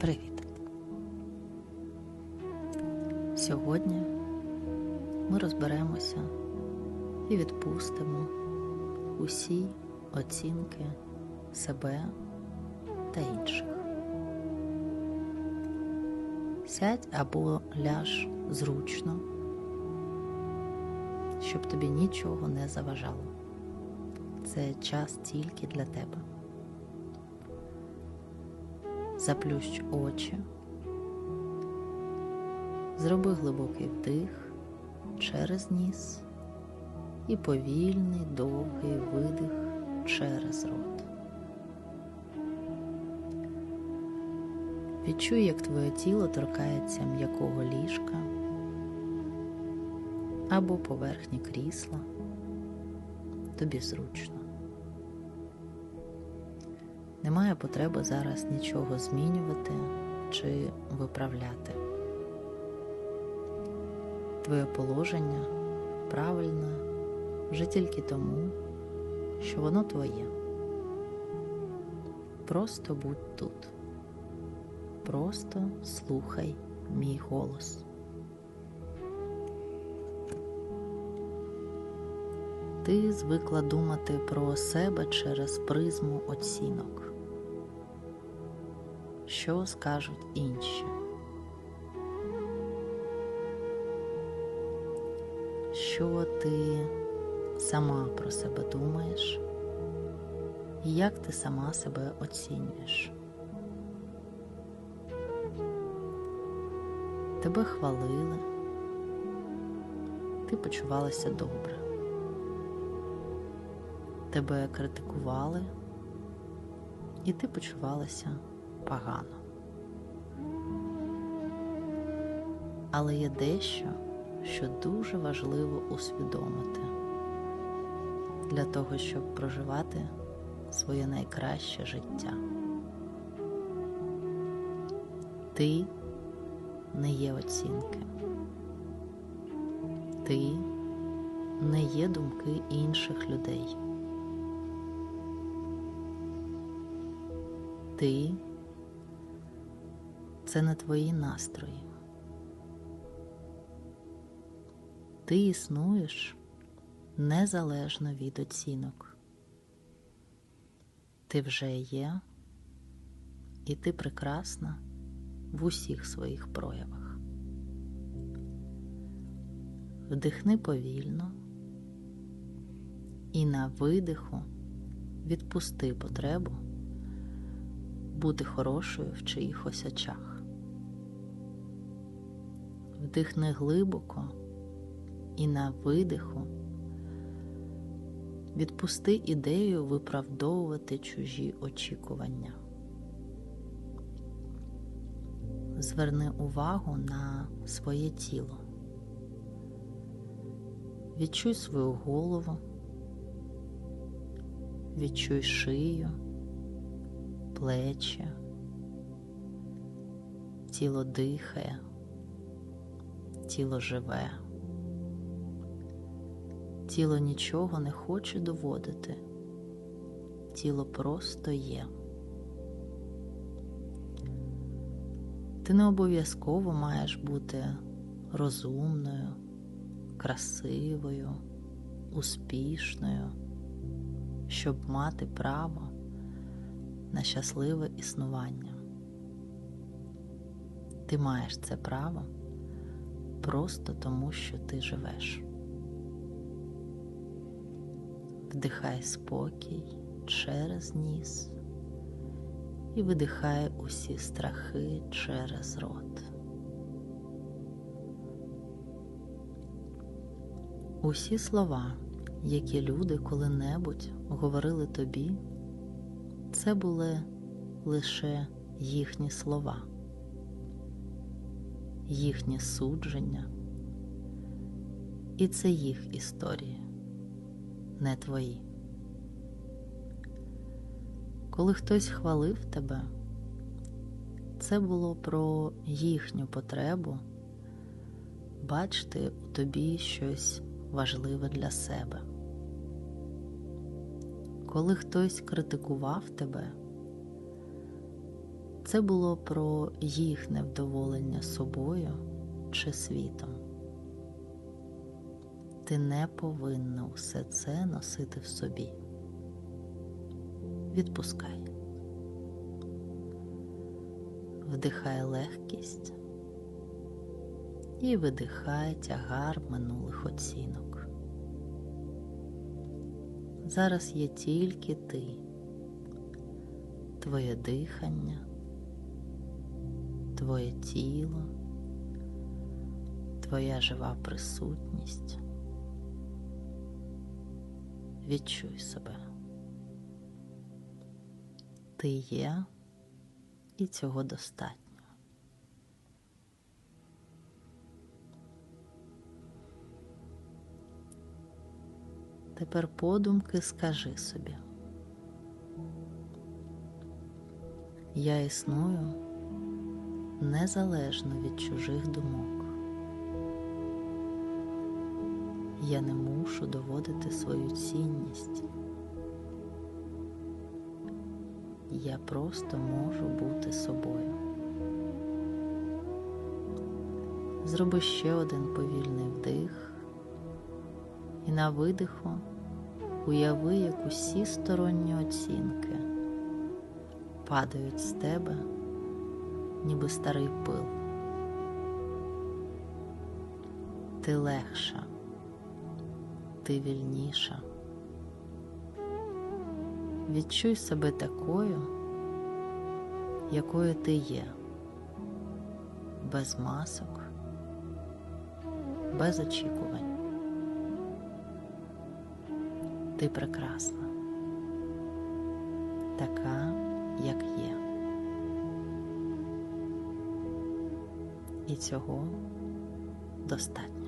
Привіт! Сьогодні ми розберемося і відпустимо усі оцінки себе та інших. Сядь або ляж зручно, щоб тобі нічого не заважало. Це час тільки для тебе. Заплющ очі. Зроби глибокий вдих через ніс і повільний довгий видих через рот. Відчуй, як твоє тіло торкається м'якого ліжка або поверхні крісла. Тобі зручно. Немає потреби зараз нічого змінювати чи виправляти. Твоє положення правильне вже тільки тому, що воно твоє. Просто будь тут. Просто слухай мій голос. Ти звикла думати про себе через призму оцінок. Що скажуть інші? Що ти сама про себе думаєш? І як ти сама себе оцінюєш? Тебе хвалили, ти почувалася добре. Тебе критикували, і ти почувалася погано. Але є дещо, що дуже важливо усвідомити для того, щоб проживати своє найкраще життя. Ти не є оцінки. Ти не є думки інших людей. Ти це не твої настрої. Ти існуєш незалежно від оцінок. Ти вже є, і ти прекрасна в усіх своїх проявах. Вдихни повільно і на видиху відпусти потребу бути хорошою в чиїхось очах. Вдихни глибоко і на видиху відпусти ідею виправдовувати чужі очікування. Зверни увагу на своє тіло. Відчуй свою голову, відчуй шию, плечі, тіло дихає, тіло живе, тіло нічого не хоче доводити, тіло просто є. Ти не обов'язково маєш бути розумною, красивою, успішною, щоб мати право на щасливе існування. Ти маєш це право просто тому, що ти живеш. Вдихай спокій через ніс і видихай усі страхи через рот. Усі слова, які люди коли-небудь говорили тобі, це були лише їхні слова, їхні судження, і це їх історії, не твої. Коли хтось хвалив тебе, це було про їхню потребу бачити у тобі щось важливе для себе. Коли хтось критикував тебе, це було про їх невдоволення собою чи світом. Ти не повинна усе це носити в собі. Відпускай. Вдихай легкість і видихай тягар минулих оцінок. Зараз є тільки ти, твоє дихання, твоє тіло, твоя жива присутність. Відчуй себе. Ти є і цього достатньо. Тепер подумки скажи собі. Я існую незалежно від чужих думок. Я не мушу доводити свою цінність. Я просто можу бути собою. Зроби ще один повільний вдих і на видиху уяви, як усі сторонні оцінки падають з тебе, ніби старий пил. Ти легша, ти вільніша. Відчуй себе такою, якою ти є, без масок, без очікувань. Ти прекрасна, така, як є. І цього достатньо.